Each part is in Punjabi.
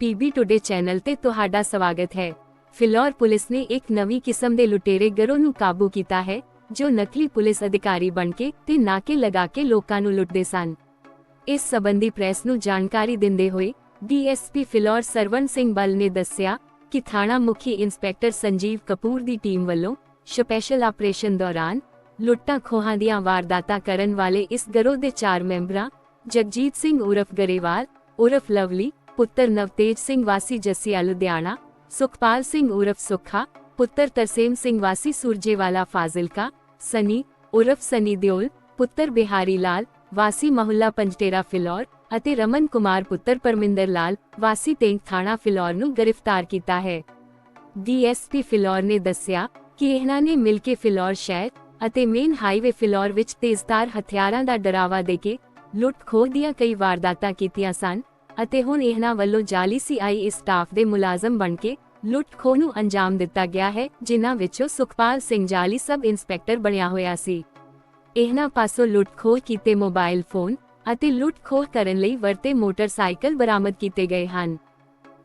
ਪੀਬੀ ਟੁਡੇ ਚੈਨਲ ਤੇ ਤੁਹਾਡਾ ਸਵਾਗਤ ਹੈ। ਫਿਲੌਰ ਪੁਲਿਸ ਨੇ ਇੱਕ ਨਵੀਂ ਕਿਸਮ ਦੇ ਲੁਟੇਰੇ ਗਰੋਹ ਨੂੰ ਕਾਬੂ ਕੀਤਾ ਹੈ, ਜੋ ਨਕਲੀ ਪੁਲਿਸ ਅਧਿਕਾਰੀ ਬਣ ਕੇ ਤੇ ਨਾਕੇ ਲਗਾ ਕੇ ਲੋਕਾਂ ਨੂੰ ਲੁੱਟਦੇ ਸਨ। ਇਸ ਸਬੰਧੀ ਪ੍ਰੈਸ ਨੂੰ ਜਾਣਕਾਰੀ ਦਿੰਦੇ ਹੋਏ ਡੀਐਸਪੀ ਫਿਲੌਰ ਸਰਵਨ ਸਿੰਘ ਬਲ ਨੇ ਦੱਸਿਆ ਕਿ ਥਾਣਾ ਮੁਖੀ ਇੰਸਪੈਕਟਰ ਸੰਜੀਵ ਕਪੂਰ ਦੀ ਟੀਮ ਵੱਲੋਂ ਸਪੈਸ਼ਲ ਆਪਰੇਸ਼ਨ ਦੌਰਾਨ ਲੁੱਟਾਂ ਖੋਹਾਂ ਦੀਆਂ ਵਾਰਦਾਤਾਂ ਕਰਨ ਵਾਲੇ ਇਸ ਗਰੋਹ ਦੇ ਚਾਰ ਮੈਂਬਰਾਂ, ਜਗਜੀਤ ਸਿੰਘ ਉਰਫ ਗਰੇਵਾਲ, ਉਰਫ ਲਵਲੀ ਪੁੱਤਰ ਨਵਤੇਜ ਸਿੰਘ ਵਾਸੀ ਜੱਸੀਆ ਲੁਧਿਆਣਾ, ਸੁਖਪਾਲ ਸਿੰਘ ਉਰਫ ਸੁਖਾ, ਪੁੱਤਰ ਤਰਸੇਮ ਸਿੰਘ ਵਾਸੀ ਸੁਰਜੇਵਾਲਾ ਫਾਜ਼ਿਲਕਾ, ਸਨੀ, ਉਰਫ ਸਨੀ ਦਿਓਲ, ਪੁੱਤਰ ਬਿਹਾਰੀ ਲਾਲ, ਵਾਸੀ ਮਹੱਲਾ ਪੰਜਟੇਰਾ ਫਿਲੌਰ ਅਤੇ ਰਮਨ ਕੁਮਾਰ ਪੁੱਤਰ ਪਰਮਿੰਦਰ ਲਾਲ, ਵਾਸੀ ਤੇਂਗ ਥਾਣਾ ਫਿਲੌਰ ਨੂੰ ਗ੍ਰਿਫਤਾਰ ਕੀਤਾ ਹੈ। ਡੀਐਸਪੀ ਫਿਲੌਰ ਨੇ ਦੱਸਿਆ ਕਿ ਇਹਨਾਂ ਨੇ ਮਿਲ ਕੇ ਫਿਲੌਰ ਸ਼ਹਿਰ ਅਤੇ ਮੇਨ ਹਾਈਵੇ ਫਿਲੌਰ ਵਿੱਚ ਤੇਜ਼ਧਾਰ ਹਥਿਆਰਾਂ ਦਾ ਡਰਾਵਾ ਦੇ ਕੇ ਲੁੱਟ ਖੋਹ ਦੀਆਂ ਕਈ ਵਾਰਦਾਤਾਂ ਕੀਤੀਆਂ ਸਨ ਅਤੇ ਹੁਣ ਇਹਨਾਂ ਵੱਲੋਂ ਜਾਲੀ ਸੀਆਈਏ ਸਟਾਫ ਦੇ ਮੁਲਾਜ਼ਮ ਬਣ ਕੇ ਲੁੱਟ ਖੋਹ ਨੂੰ ਅੰਜਾਮ ਦਿੱਤਾ ਗਿਆ ਹੈ, ਜਿਨ੍ਹਾਂ ਵਿੱਚੋਂ ਸੁਖਪਾਲ ਸਿੰਘ ਜਾਲੀ ਸਬ ਇੰਸਪੈਕਟਰ ਬਣਿਆ ਹੋਇਆ ਸੀ। ਇਹਨਾਂ ਪਾਸੋਂ ਲੁੱਟ ਖੋਹ ਕੀਤੇ ਮੋਬਾਈਲ ਫੋਨ ਅਤੇ ਲੁੱਟ ਖੋਹ ਕਰਨ ਲਈ ਵਰਤੇ ਮੋਟਰਸਾਈਕਲ ਬਰਾਮਦ ਕੀਤੇ ਗਏ ਹਨ।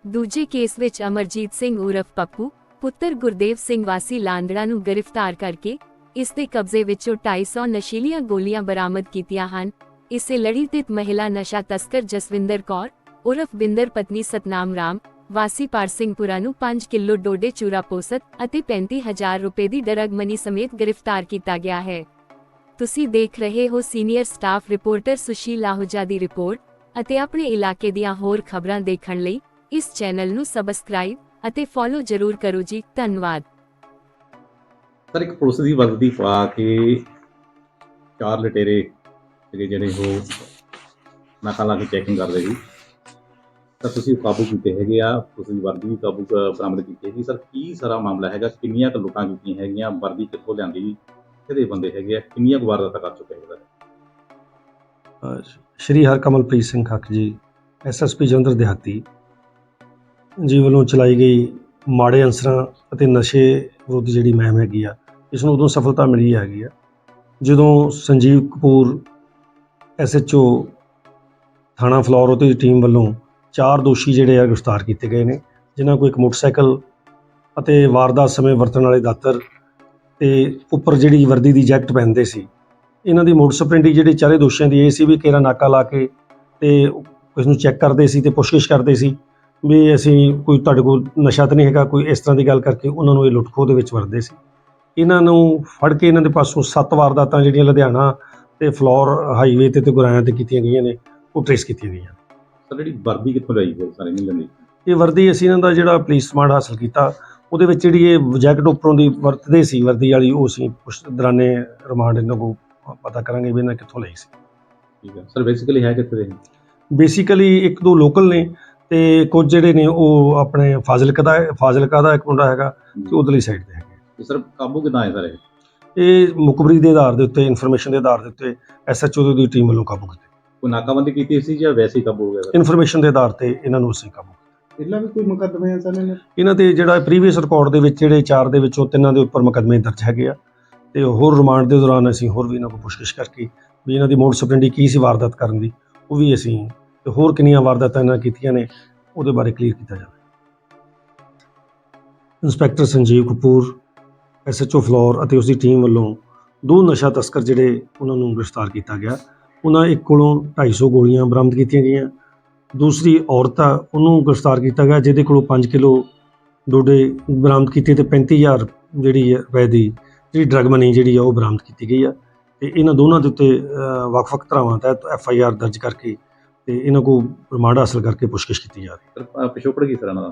ਦੂਜੇ ਕੇਸ ਵਿੱਚ ਅਮਰਜੀਤ ਸਿੰਘ ਉਰਫ ਪੱਪੂ, ਪੁੱਤਰ ਗੁਰਦੇਵ ਸਿੰਘ ਵਾਸੀ ਲਾਂਦੜਾ ਨੂੰ ਗ੍ਰਿਫਤਾਰ ਕਰਕੇ ਇਸ ਦੇ ਕਬਜ਼ੇ ਵਿੱਚੋਂ 250 ਨਸ਼ੀਲੀਆਂ ਗੋਲੀਆਂ ਬਰਾਮਦ ਕੀਤੀਆਂ ਹਨ। ਇਸੇ ਲੜੀ ਤੇ ਮਹਿਲਾ ਨਸ਼ਾ ਤਸਕਰ ਜਸਵਿੰਦਰ ਕੌਰ ਉਰਫ ਬਿੰਦਰ ਪਤਨੀ ਸਤਨਾਮ ਰਾਮ, ਵਾਸੀ ਪਾਰਸਿੰਗਪੁਰਾ ਨੂੰ 5 ਕਿਲੋ ਡੋਡੇ ਚੂਰਾ ਪੋਸਤ ਅਤੇ 35000 ਰੁਪਏ ਦੀ ਡਰਗ ਮਨੀ ਸਮੇਤ ਗ੍ਰਿਫਤਾਰ ਕੀਤਾ ਗਿਆ ਹੈ। ਤੁਸੀਂ ਦੇਖ ਰਹੇ ਹੋ senior staff reporter Sushil Ahuja ਦੀ ਰਿਪੋਰਟ ਅਤੇ ਆਪਣੇ ਇਲਾਕੇ ਦੀਆਂ ਹੋਰ ਖਬਰਾਂ ਦੇਖਣ ਲਈ ਇਸ ਚੈਨਲ ਨੂੰ ਸਬਸਕ੍ਰਾਈਬ ਅਤੇ ਫੋਲੋ ਜ਼ਰੂਰ ਕਰੋ ਜੀ, ਧੰਨਵਾਦ। ਸਰ, ਇੱਕ ਪੁਲਿਸ ਦੀ ਵਰਦੀ ਪਾ ਕੇ ਚਾਰ ਲਟੇਰੇ ਸੀਗੇ ਜਿਹੜੇ ਉਹ ਨਾਕਾ ਲਾ ਕੇ ਚੈਕਿੰਗ ਕਰਦੇ ਸੀ। ਤਾਂ ਤੁਸੀਂ ਕਾਬੂ ਕੀਤੇ ਹੈਗੇ ਆ ਤੁਸੀਂ ਵਰਦੀ ਵੀ ਕਾਬੂ ਕ- ਬਰਾਮਦ ਕੀਤੀ ਹੈਗੀ। ਸਰ ਕੀ ਸਾਰਾ ਮਾਮਲਾ ਹੈਗਾ? ਕਿੰਨੀਆਂ ਕੁ ਲੁੱਟਾਂ ਕੀਤੀਆਂ ਹੈਗੀਆਂ? ਵਰਦੀ ਕਿੱਥੋਂ ਲਿਆਂਦੀ ਕਿਹਦੇ ਬੰਦੇ ਹੈਗੇ ਆ? ਕਿੰਨੀਆਂ ਕੁ ਵਾਰਦਾਤਾਂ ਕਰ ਚੁੱਕੇ ਹੈਗੇ ਸਰ? ਅ, ਸ਼੍ਰੀ ਹਰਕਮਲਪ੍ਰੀਤ ਸਿੰਘ ਖੱਕ ਜੀ ਐਸਐਸਪੀ ਜਲੰਧਰ ਦਿਹਾਤੀ। ਜੀ ਵੱਲੋਂ ਚਲਾਈ ਗਈ ਮਾੜੇ ਅਨਸਰਾਂ ਅਤੇ ਨਸ਼ੇ ਵਿਰੁੱਧ ਜਿਹੜੀ ਮੁਹਿੰਮ ਹੈਗੀ ਆ ਇਸ ਨੂੰ ਉਦੋਂ ਸਫਲਤਾ ਮਿਲੀ ਹੈਗੀ ਆ ਜਦੋਂ ਸੰਜੀਵ ਕਪੂਰ ਐਸਐਚਓ ਥਾਣਾ ਫਲੋਰ ਦੀ ਟੀਮ ਵੱਲੋਂ ਚਾਰ ਦੋਸ਼ੀ ਜਿਹੜੇ ਆ ਗ੍ਰਿਫਤਾਰ ਕੀਤੇ ਗਏ ਨੇ, ਜਿਨ੍ਹਾਂ ਕੋਲ ਇੱਕ ਮੋਟਰਸਾਈਕਲ ਅਤੇ ਵਾਰਦਾਤ ਸਮੇਂ ਵਰਤਣ ਵਾਲੇ ਦਾਤਰ ਤੇ ਉੱਪਰ ਜਿਹੜੀ ਵਰਦੀ ਦੀ ਜੈਕਟ ਪਹਿਨਦੇ ਸੀ। ਇਹਨਾਂ ਦੀ ਮੋਟਰ ਸਪਰੈਂਡੀ ਜਿਹੜੇ ਚਾਰੇ ਦੋਸ਼ੀਆਂ ਦੀ ਇਹ ਸੀ ਵੀ ਕਿਹੜਾ ਨਾਕਾ ਲਾ ਕੇ ਤੇ ਉਸ ਨੂੰ ਚੈੱਕ ਕਰਦੇ ਸੀ ਤੇ ਪੁੱਛਗਿੱਛ ਕਰਦੇ ਸੀ ਵੀ ਅਸੀਂ ਕੋਈ ਤੁਹਾਡੇ ਕੋਲ ਨਸ਼ਾ ਤਾਂ ਨਹੀਂ ਹੈਗਾ, ਕੋਈ ਇਸ ਤਰ੍ਹਾਂ ਦੀ ਗੱਲ ਕਰਕੇ ਉਹਨਾਂ ਨੂੰ ਇਹ ਲੁੱਟ ਖੋਹ ਦੇ ਵਿੱਚ ਵਰਦੇ ਸੀ। ਇਹਨਾਂ ਨੂੰ ਫੜ ਕੇ ਇਹਨਾਂ ਦੇ ਪਾਸੋਂ ਸੱਤ ਵਾਰਦਾਤਾਂ ਜਿਹੜੀਆਂ ਲੁਧਿਆਣਾ ਤੇ ਫਲੋਰ ਹਾਈਵੇ ਤੇ ਤੇ ਗੁਰਾਇਆਂ ਤੇ ਕੀਤੀਆਂ ਗਈਆਂ ਨੇ, ਉਹ ਟ੍ਰੇਸ ਕੀਤੀਆਂ ਗਈਆਂ ਸਰ ਜਿਹੜੀ ਵਰਦੀ ਕਿੱਥੋਂ ਲਈ ਹੈ ਸਾਰੇ ਨਹੀਂ ਲੈਂਦੀ ਇਹ ਵਰਦੀ ਅਸੀਂ ਇਹਨਾਂ ਦਾ ਜਿਹੜਾ ਪੁਲਿਸ ਸਮਾਰਟ ਹਾਸਲ ਕੀਤਾ ਉਹਦੇ ਵਿੱਚ ਜਿਹੜੀ ਇਹ ਜੈਕਟ ਉੱਪਰੋਂ ਦੀ ਵਰਤਦੇ ਸੀ ਵਰਦੀ ਵਾਲੀ ਉਹ ਅਸੀਂ ਪੁੱਛ ਦਰਾਨੇ ਰਿਮਾਂਡ ਇਹਨਾਂ ਕੋਲ ਪਤਾ ਕਰਾਂਗੇ ਵੀ ਇਹਨਾਂ ਕਿੱਥੋਂ ਲਈ ਸੀ। ਠੀਕ ਹੈ। ਸਰ ਬੇਸਿਕਲੀ ਹੈ ਕਿੱਥੇ ਦੇ? ਬੇਸਿਕਲੀ ਇੱਕ ਦੋ ਲੋਕਲ ਨੇ ਤੇ ਕੁਝ ਜਿਹੜੇ ਨੇ ਉਹ ਆਪਣੇ ਫਾਜ਼ਿਲਕਾ ਦਾ ਫਾਜ਼ਿਲਕਾ ਦਾ ਇੱਕ ਮੁੰਡਾ ਹੈਗਾ ਤੇ ਉਧਰਲੀ ਸਾਈਡ ਤੇ ਹੈਗੇ। ਤੇ ਸਰ ਕਾਬੂ ਕਿਦਾਂ ਆਏ ਸਰ? ਇਹ ਇਹ ਮੁਖਬਰੀ ਦੇ ਆਧਾਰ ਦੇ ਉੱਤੇ ਇਨਫੋਰਮੇਸ਼ਨ ਦੇ ਆਧਾਰ ਦੇ ਉੱਤੇ ਐਸਐਚਓ ਦੀ ਟੀਮ ਵੱਲੋਂ ਕਾਬੂ ਕੀਤਾ। ਕੋਈ ਨਾਕਾਬੰਦੀ ਕੀਤੀ ਸੀ ਜਾਂ ਵੈਸੇ ਹੀ ਕਾਬੂ ਹੋ ਗਿਆ ਇਨਫੋਰਮੇਸ਼ਨ ਦੇ ਆਧਾਰ ਤੇ ਇਹਨਾਂ ਨੂੰ ਅਸੀਂ ਕਾਬੂ। ਪਹਿਲਾਂ ਵੀ ਕੋਈ ਮੁਕੱਦਮੇ ਆ ਸਰ ਇਹਨਾਂ ਇਹਨਾਂ ਦੇ ਜਿਹੜਾ ਪ੍ਰੀਵੀਅਸ ਰਿਕਾਰਡ ਦੇ ਵਿੱਚ ਜਿਹੜੇ ਚਾਰ ਦੇ ਵਿੱਚੋਂ ਤਿੰਨਾਂ ਦੇ ਉੱਪਰ ਮੁਕੱਦਮੇ ਦਰਜ ਹੈਗੇ ਆ। ਤੇ ਹੋਰ ਰਿਮਾਂਡ ਦੇ ਦੌਰਾਨ ਅਸੀਂ ਹੋਰ ਵੀ ਇਹਨਾਂ ਕੋਲ ਪੁੱਛਗਿੱਛ ਕਰਕੇ ਵੀ ਇਹਨਾਂ ਦੀ ਮੋਡ ਸਪਰੈਂਡੀ ਕੀ ਸੀ ਵਾਰਦਾਤ ਕਰਨ ਦੀ ਉਹ ਵੀ ਅਸੀਂ ਤੇ ਹੋਰ ਕਿੰਨੀਆਂ ਵਾਰਦਾਤਾਂ ਇਹਨਾਂ ਕੀਤੀਆਂ ਨੇ ਉਹਦੇ ਬਾਰੇ ਕਲੀਅਰ ਕੀਤਾ ਜਾਵੇ। ਇੰਸਪੈਕਟਰ ਸੰਜੀਵ ਕਪੂਰ ਐਸਐਚਓ ਫਲੋਰ ਅਤੇ ਉਸ ਦੀ ਟੀਮ ਵੱਲੋਂ ਦੋ ਨਸ਼ਾ ਤਸਕਰ ਜਿਹੜੇ ਉਹਨਾਂ ਨੂੰ ਗ੍ਰਿਫਤਾਰ ਕੀਤਾ ਗਿਆ। ਉਹਨਾਂ ਇੱਕ ਕੋਲੋਂ 250 ਗੋਲੀਆਂ ਬਰਾਮਦ ਕੀਤੀਆਂ ਗਈਆਂ। ਦੂਸਰੀ ਔਰਤ ਆ ਉਹਨੂੰ ਗ੍ਰਿਫਤਾਰ ਕੀਤਾ ਗਿਆ ਜਿਹਦੇ ਕੋਲੋਂ 5 ਕਿਲੋ ਡੋਡੇ ਬਰਾਮਦ ਕੀਤੇ ਤੇ 35000 ਜਿਹੜੀ ਹੈ ਰੁਪਏ ਦੀ ਜਿਹੜੀ ਡਰਗ ਮਨੀ ਜਿਹੜੀ ਆ ਉਹ ਬਰਾਮਦ ਕੀਤੀ ਗਈ ਆ। ਤੇ ਇਹਨਾਂ ਦੋਨਾਂ ਦੇ ਉੱਤੇ ਵੱਖ-ਵੱਖ ਧਾਰਾਵਾਂ ਤਹਿਤ ਐਫ ਆਈ ਆਰ ਦਰਜ ਕਰਕੇ ਤੇ ਇਹਨਾਂ ਕੋਲ ਰਿਮਾਂਡ ਹਾਸਲ ਕਰਕੇ ਪੁੱਛਗਿੱਛ ਕੀਤੀ ਜਾ ਰਹੀ ਹੈ। ਪਿਛੋਕੜ ਕੀ ਇਹਨਾਂ ਦਾ?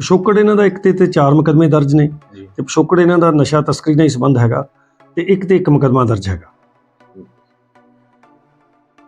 ਪਿਛੋਕੜ ਇਹਨਾਂ ਦਾ ਇੱਕ ਤੇ ਤੇ ਚਾਰ ਮੁਕੱਦਮੇ ਦਰਜ ਨੇ ਤੇ ਪਿਛੋਕੜ ਇਹਨਾਂ ਦਾ ਨਸ਼ਾ ਤਸਕਰੀ ਨਾਲ ਹੀ ਸੰਬੰਧ ਹੈਗਾ ਤੇ ਇੱਕ ਤੇ ਇੱਕ ਮੁਕੱਦਮਾ ਦਰਜ ਹੈਗਾ।